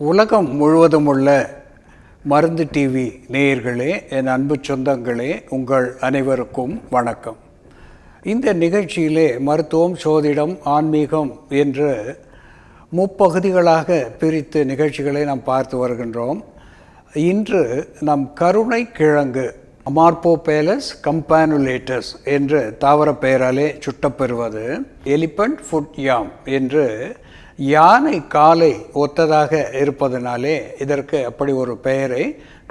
உலகம் முழுவதும் உள்ள மருந்து டிவி நேயர்களே என் அன்பு சொந்தங்களே உங்கள் அனைவருக்கும் வணக்கம். இந்த நிகழ்ச்சியிலே மருத்துவம் சோதிடம் ஆன்மீகம் என்று முப்பகுதிகளாக பிரித்து நிகழ்ச்சிகளை நாம் பார்த்து வருகின்றோம். இன்று நம் கருணை கிழங்கு அமார்போ பேலஸ் கம்பானுலேட்டஸ் என்று தாவர பெயராலே சுட்டப்பெறுவது எலிபண்ட் ஃபுட் யாம் என்று யானை காலை ஒத்ததாக இருப்பதனாலே இதற்கு அப்படி ஒரு பெயரை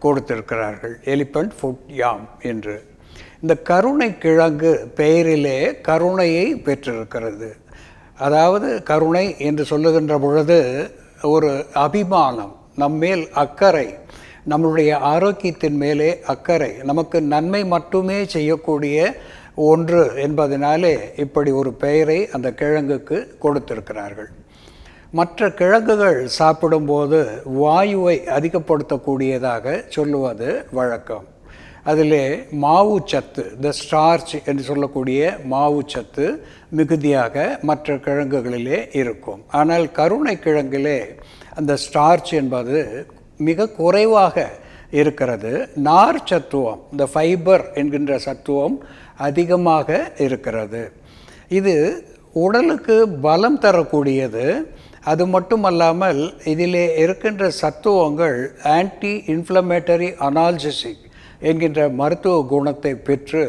கொடுத்திருக்கிறார்கள். எலிபண்ட் ஃபுட் யாம் என்று. இந்த கருணை கிழங்கு பெயரிலே கருணையை பெற்றிருக்கிறது. அதாவது கருணை என்று சொல்லுகின்ற பொழுது ஒரு அபிமானம் நம்மேல் அக்கறை நம்மளுடைய ஆரோக்கியத்தின் மேலே அக்கறை நமக்கு நன்மை மட்டுமே செய்யக்கூடிய ஒன்று என்பதனாலே இப்படி ஒரு பெயரை அந்த கிழங்குக்கு கொடுத்திருக்கிறார்கள். மற்ற கிழங்குகள் சாப்பிடும்போது வாயுவை அதிகப்படுத்தக்கூடியதாக சொல்லுவது வழக்கம். அதிலே மாவு சத்து த ஸ்டார்ச் என்று சொல்லக்கூடிய மாவு சத்து மிகுதியாக மற்ற கிழங்குகளிலே இருக்கும். ஆனால் கருணை கிழங்கிலே அந்த ஸ்டார்ச் என்பது மிக குறைவாக இருக்கிறது. நார் சத்துவம் இந்த ஃபைபர் என்கின்ற சத்துவம் அதிகமாக இருக்கிறது. இது உடலுக்கு பலம் தரக்கூடியது. அது மட்டுமல்லாமல் இதிலே இருக்கின்ற சத்துவங்கள் ஆன்டி இன்ஃப்ளமேட்டரி அனால்ஜிசிக் என்கின்ற மருத்துவ குணத்தை பெற்று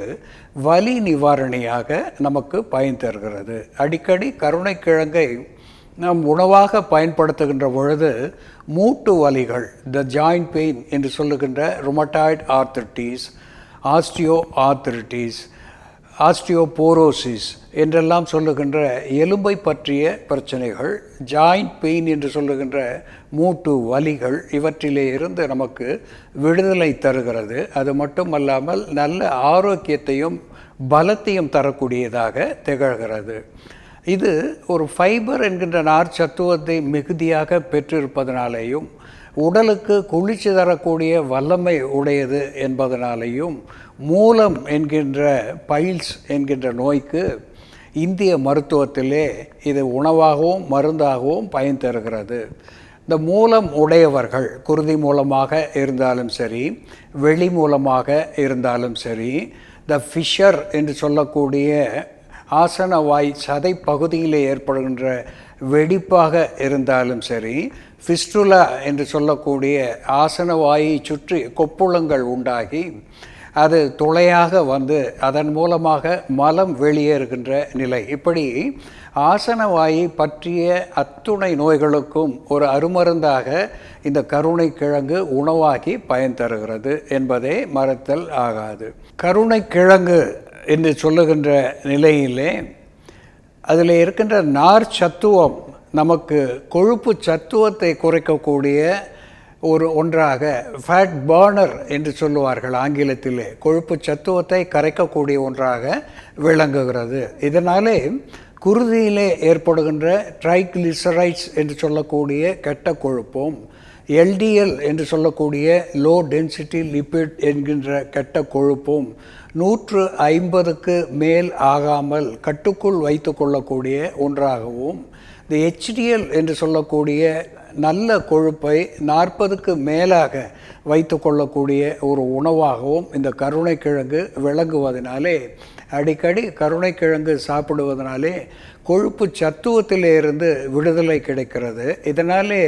வலி நிவாரணியாக நமக்கு பயன் தருகிறது. அடிக்கடி கருணைக்கிழங்கை நாம் உணவாக பயன்படுத்துகின்ற பொழுது மூட்டு வலிகள் த ஜாயிண்ட் பெயின் என்று சொல்லுகின்ற rheumatoid arthritis osteoarthritis osteoporosis என்றெல்லாம் சொல்லுகின்ற எலும்பை பற்றிய பிரச்சனைகள் ஜாயிண்ட் பெயின் என்று சொல்லுகின்ற மூட்டு வலிகள் இவற்றிலே இருந்து நமக்கு விடுதலை தருகிறது. அது மட்டுமல்லாமல் நல்ல ஆரோக்கியத்தையும் பலத்தையும் தரக்கூடியதாக திகழ்கிறது. இது ஒரு ஃபைபர் என்கின்ற நார் சத்துவத்தை மிகுதியாக பெற்றிருப்பதனாலேயும் உடலுக்கு குளிர்ச்சி தரக்கூடிய வல்லமை உடையது என்பதனாலேயும் மூலம் என்கின்ற பைல்ஸ் என்கின்ற நோய்க்கு இந்திய மருத்துவத்திலே இது உணவாகவும் மருந்தாகவும் பயன் தருகிறது. இந்த மூலம் உடையவர்கள் குருதி மூலமாக இருந்தாலும் சரி வெளி மூலமாக இருந்தாலும் சரி த ஃபிஷர் என்று சொல்லக்கூடிய ஆசனவாய் சதை பகுதியிலே ஏற்படுகின்ற வெடிப்பாக இருந்தாலும் சரி ஃபிஸ்டுலா என்று சொல்லக்கூடிய ஆசனவாயை சுற்றி கொப்புளங்கள் உண்டாகி அது துளையாக வந்து அதன் மூலமாக மலம் வெளியேறுகின்ற நிலை. இப்படி ஆசனவாயை பற்றிய அத்துணை நோய்களுக்கும் ஒரு அருமருந்தாக இந்த கருணை கிழங்கு உணவாகி பயன் தருகிறது என்பதே மறத்தல் ஆகாது. கருணை கிழங்கு என்று சொல்லுகின்ற நிலையிலே அதில் இருக்கின்ற நார் சத்துவம் நமக்கு கொழுப்பு சத்துவத்தை குறைக்கக்கூடிய ஒரு ஒன்றாக ஃபேட் பர்னர் என்று சொல்லுவார்கள் ஆங்கிலத்திலே. கொழுப்பு சத்துவத்தை கரைக்கக்கூடிய ஒன்றாக விளங்குகிறது. இதனாலே குருதியிலே ஏற்படுகின்ற ட்ரைக்ளிசரைட்ஸ் என்று சொல்லக்கூடிய கெட்ட கொழுப்பும் எல்டிஎல் என்று சொல்லக்கூடிய லோ டென்சிட்டி லிப்பிட் என்கின்ற கெட்ட கொழுப்பும் நூற்று ஐம்பதுக்கு மேல் ஆகாமல் கட்டுக்குள் வைத்து கொள்ளக்கூடிய ஒன்றாகவும் இந்த ஹெச்டிஎல் என்று சொல்லக்கூடிய நல்ல கொழுப்பை நாற்பதுக்கு மேலாக வைத்து கொள்ளக்கூடிய ஒரு உணவாகவும் இந்த கருணைக்கிழங்கு விளங்குவதனாலே அடிக்கடி கருணைக்கிழங்கு சாப்பிடுவதனாலே கொழுப்பு சத்துவத்திலிருந்து விடுதலை கிடைக்கிறது. இதனாலே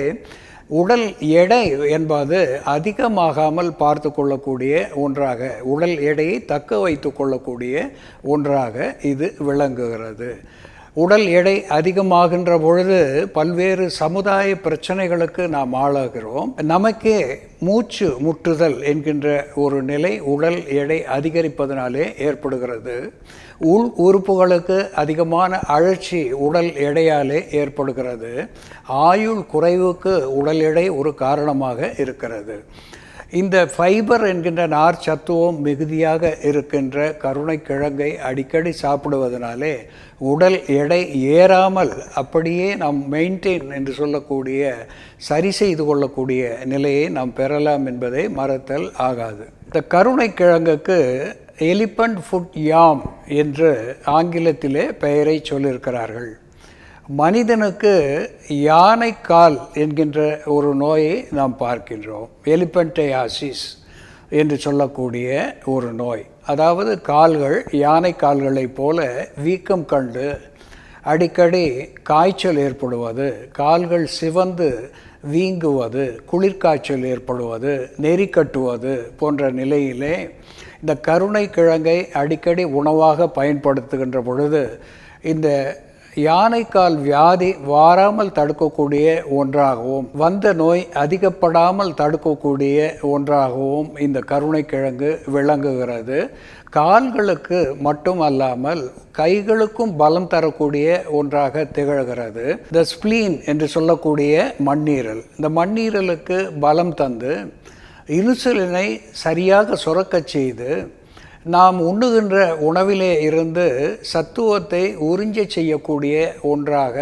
உடல் எடை என்பது அதிகமாகாமல் பார்த்து கொள்ளக்கூடிய ஒன்றாக உடல் எடையை தக்க வைத்து கொள்ளக்கூடிய ஒன்றாக இது விளங்குகிறது. உடல் எடை அதிகமாகின்ற பொழுது பல்வேறு சமுதாய பிரச்சனைகளுக்கு நாம் ஆளாகிறோம். நமக்கே மூச்சு முட்டுதல் என்கின்ற ஒரு நிலை உடல் எடை அதிகரிப்பதனாலே ஏற்படுகிறது. உள் உறுப்புகளுக்கு அதிகமான அழற்சி உடல் எடையாலே ஏற்படுகிறது. ஆயுள் குறைவுக்கு உடல் எடை ஒரு காரணமாக இருக்கிறது. இந்த ஃபைபர் என்கின்ற நார் சத்துவம் மிகுதியாக இருக்கின்ற கருணைக்கிழங்கை அடிக்கடி சாப்பிடுவதனாலே உடல் எடை ஏறாமல் அப்படியே நாம் மெயின்டைன் என்று சொல்லக்கூடிய சரி செய்து கொள்ளக்கூடிய நிலையை நாம் பெறலாம் என்பதை மறத்தல் ஆகாது. இந்த கருணைக்கிழங்குக்கு எலிபண்ட் ஃபுட் யாம் என்று ஆங்கிலத்திலே பெயரை சொல்லியிருக்கிறார்கள். மனிதனுக்கு யானைக்கால் என்கின்ற ஒரு நோயை நாம் பார்க்கின்றோம். எலிபென்டையாசிஸ் என்று சொல்லக்கூடிய ஒரு நோய். அதாவது கால்கள் யானை கால்களைப் போல வீக்கம் கண்டு அடிக்கடி காய்ச்சல் ஏற்படுவது கால்கள் சிவந்து வீங்குவது குளிர்காய்ச்சல் ஏற்படுவது நெறி கட்டுவது போன்ற நிலையிலே இந்த கருணை கிழங்கை அடிக்கடி உணவாக பயன்படுத்துகின்ற பொழுது இந்த யானைக்கால் வியாதி வாராமல் தடுக்கக்கூடிய ஒன்றாகவும் வந்த நோய் அதிகப்படாமல் தடுக்கக்கூடிய ஒன்றாகவும் இந்த கருணைக்கிழங்கு விளங்குகிறது. கால்களுக்கு மட்டும் அல்லாமல் கைகளுக்கும் பலம் தரக்கூடிய ஒன்றாக திகழ்கிறது. த ஸ்ப்ளீன் என்று சொல்லக்கூடிய மண்ணீரல். இந்த மண்ணீரலுக்கு பலம் தந்து இன்சுலினை சரியாக சுரக்கச் செய்து நாம் உண்ணுகின்ற உணவிலே இருந்து சத்துவத்தை உறிஞ்ச செய்யக்கூடிய ஒன்றாக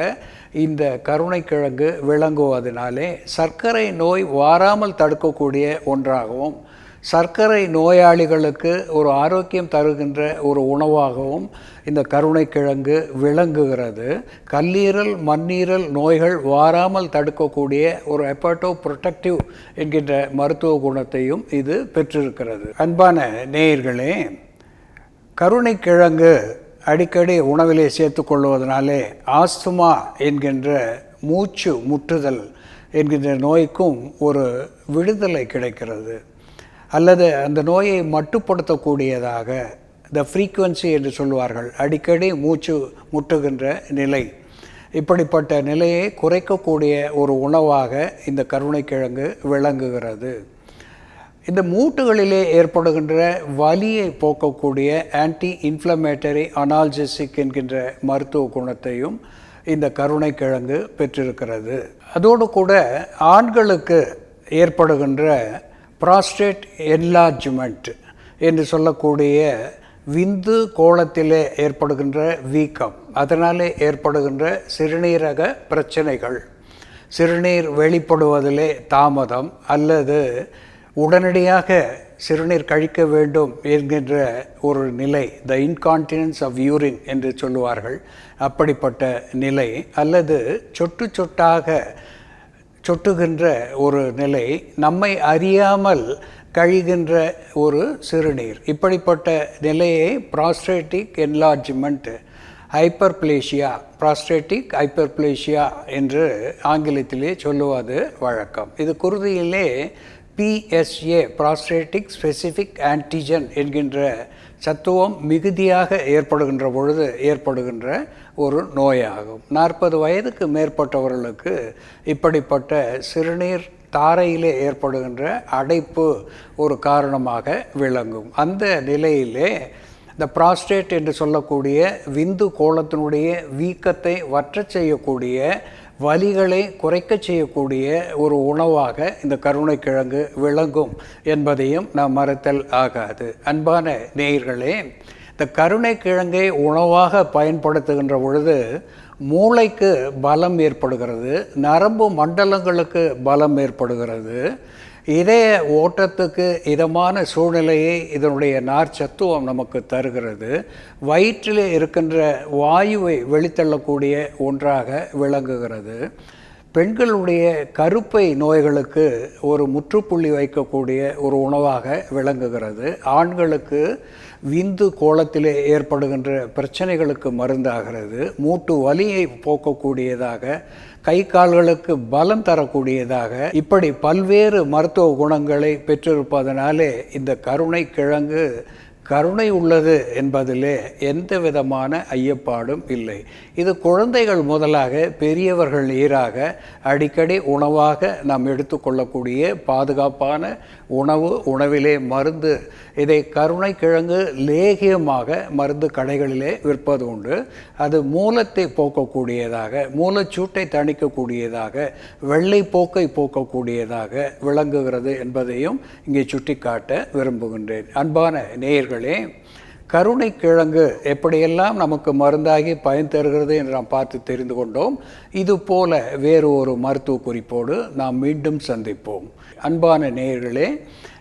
இந்த கருணைக்கிழங்கு விளங்குவதனாலே சர்க்கரை நோய் வாராமல் தடுக்கக்கூடிய ஒன்றாகவும் சர்க்கரை நோயாளிகளுக்கு ஒரு ஆரோக்கியம் தருகின்ற ஒரு உணவாகவும் இந்த கருணைக்கிழங்கு விளங்குகிறது. கல்லீரல் மண்ணீரல் நோய்கள் வாராமல் தடுக்கக்கூடிய ஒரு எப்பட்டோ ப்ரொட்டக்டிவ் என்கின்ற மருத்துவ குணத்தையும் இது பெற்றிருக்கிறது. அன்பான நேயர்களே கருணைக்கிழங்கு அடிக்கடி உணவிலே சேர்த்து கொள்வதனாலே ஆஸ்துமா என்கின்ற மூச்சு முற்றுதல் என்கின்ற நோய்க்கும் ஒரு விடுதலை கிடைக்கிறது. அல்லது அந்த நோயை மட்டுப்படுத்தக்கூடியதாக த ஃப்ரீக்குவன்சி என்று சொல்வார்கள் அடிக்கடி மூச்சு முட்டுகின்ற நிலை. இப்படிப்பட்ட நிலையை குறைக்கக்கூடிய ஒரு உணவாக இந்த கருணைக்கிழங்கு விளங்குகிறது. இந்த மூட்டுகளிலே ஏற்படுகின்ற வலியை போக்கக்கூடிய ஆன்டி இன்ஃப்ளமேட்டரி அனால்ஜெசிக் என்கின்ற மருத்துவ குணத்தையும் இந்த கருணைக்கிழங்கு பெற்றிருக்கிறது. அதோடு கூட ஆண்களுக்கு ஏற்படுகின்ற ப்ராஸ்டேட் என்லார்ஜ்மெண்ட் என்று சொல்லக்கூடிய விந்து கோலத்திலே ஏற்படுகின்ற வீக்கம். அதனாலே ஏற்படுகின்ற சிறுநீரக பிரச்சனைகள். சிறுநீர் வெளிப்படுவதிலே தாமதம் அல்லது உடனடியாக சிறுநீர் கழிக்க வேண்டும் என்கின்ற ஒரு நிலை த இன்கான்டினன்ஸ் ஆஃப் யூரின் என்று சொல்லுவார்கள். அப்படிப்பட்ட நிலை அல்லது சொட்டு சொட்டாக சொட்டுகின்ற ஒரு நிலை நம்மை அறியாமல் கழிகின்ற ஒரு சிறுநீர். இப்படிப்பட்ட நிலையை prostatic enlargement hyperplasia prostatic hyperplasia என்று ஆங்கிலத்திலே சொல்லுவது வழக்கம். இது குருதியிலே பிஎஸ்ஏ ப்ராஸ்டேட்டிக் ஸ்பெசிஃபிக் ஆன்டிஜன் என்கின்ற சத்துவம் மிகுதியாக ஏற்படுகின்ற பொழுது ஏற்படுகின்ற ஒரு நோயாகும். நாற்பது வயதுக்கு மேற்பட்டவர்களுக்கு இப்படிப்பட்ட சிறுநீர் தாரையிலே ஏற்படுகின்ற அடைப்பு ஒரு காரணமாக விளங்கும். அந்த நிலையிலே இந்த ப்ராஸ்டேட் என்று சொல்லக்கூடிய விந்து கோலத்தினுடைய வீக்கத்தை வற்ற செய்யக்கூடிய வலிகளை குறைக்க செய்யக்கூடிய ஒரு உணவாக இந்த கருணைக்கிழங்கு விளங்கும் என்பதையும் நாம் மறத்தல் ஆகாது. அன்பான நேயர்களே இந்த கருணைக்கிழங்கை உணவாக பயன்படுத்துகின்ற பொழுது மூளைக்கு பலம் ஏற்படுகிறது நரம்பு மண்டலங்களுக்கு பலம் ஏற்படுகிறது. இதய ஓட்டத்துக்கு இதமான சூழ்நிலையை இதனுடைய நார்ச்சத்துவம் நமக்கு தருகிறது. வயிற்றில் இருக்கின்ற வாயுவை வெளித்தள்ளக்கூடிய ஒன்றாக விளங்குகிறது. பெண்களுடைய கருப்பை நோய்களுக்கு ஒரு முற்றுப்புள்ளி வைக்கக்கூடிய ஒரு உணவாக விளங்குகிறது. ஆண்களுக்கு விந்து கோலத்திலே ஏற்படுகின்ற பிரச்சனைகளுக்கு மருந்தாகிறது. மூட்டு வலியை போக்கக்கூடியதாக கை கால்களுக்கு பலம் தரக்கூடியதாக. இப்படி பல்வேறு மருத்துவ குணங்களை பெற்றிருப்பதனாலே இந்த கருணை கிழங்கு கருணை உள்ளது என்பதிலே எந்த விதமான ஐயப்பாடும் இல்லை. இது குழந்தைகள் முதலாக பெரியவர்கள் ஈராக அடிக்கடி உணவாக நாம் எடுத்துக்கொள்ளக்கூடிய பாதுகாப்பான உணவு உணவிலே மருந்து இதை கருணை கிழங்கு லேகியமாக மருந்து கடைகளிலே விற்பது உண்டு. அது மூலத்தை போக்கக்கூடியதாக மூலச்சூட்டை தணிக்கக்கூடியதாக வெள்ளை போக்கை போக்கக்கூடியதாக விளங்குகிறது என்பதையும் இங்கே சுட்டிக்காட்ட விரும்புகின்றேன். அன்பான நேயர்கள் கருணைக்கிழங்கு எப்படியெல்லாம் நமக்கு மருந்தாகி பயன் தருகிறது என்று நாம் பார்த்து தெரிந்து கொண்டோம் இது போல வேறு ஒரு மருத்துவ குறிப்போடு நாம் மீண்டும் சந்திப்போம். அன்பான நேயர்களே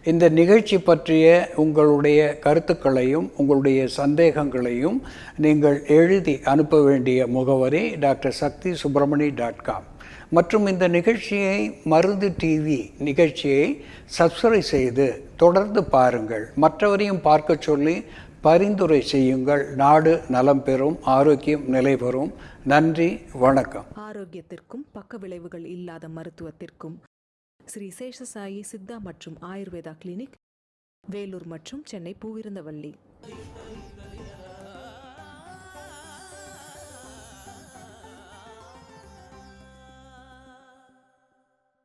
இந்த நிகழ்ச்சி பற்றிய உங்களுடைய கருத்துக்களையும் உங்களுடைய சந்தேகங்களையும் நீங்கள் எழுதி அனுப்ப வேண்டிய முகவரி doctor Sakthi Subramani dot com. மற்றும் இந்த நிகழ்ச்சியை மருந்து டிவி நிகழ்ச்சியை சப்ஸ்கிரைப் செய்து தொடர்ந்து பாருங்கள். மற்றவரையும் பார்க்க சொல்லி பரிந்துரை செய்யுங்கள். நாடு நலம் பெறும் ஆரோக்கியம் நிலை பெறும். நன்றி வணக்கம். ஆரோக்கியத்திற்கும் பக்க விளைவுகள் இல்லாத மருத்துவத்திற்கும் ஸ்ரீ சேஷசாயி சித்தா மற்றும் ஆயுர்வேதா கிளினிக் வேலூர் மற்றும் சென்னை பூவிருந்தவள்ளி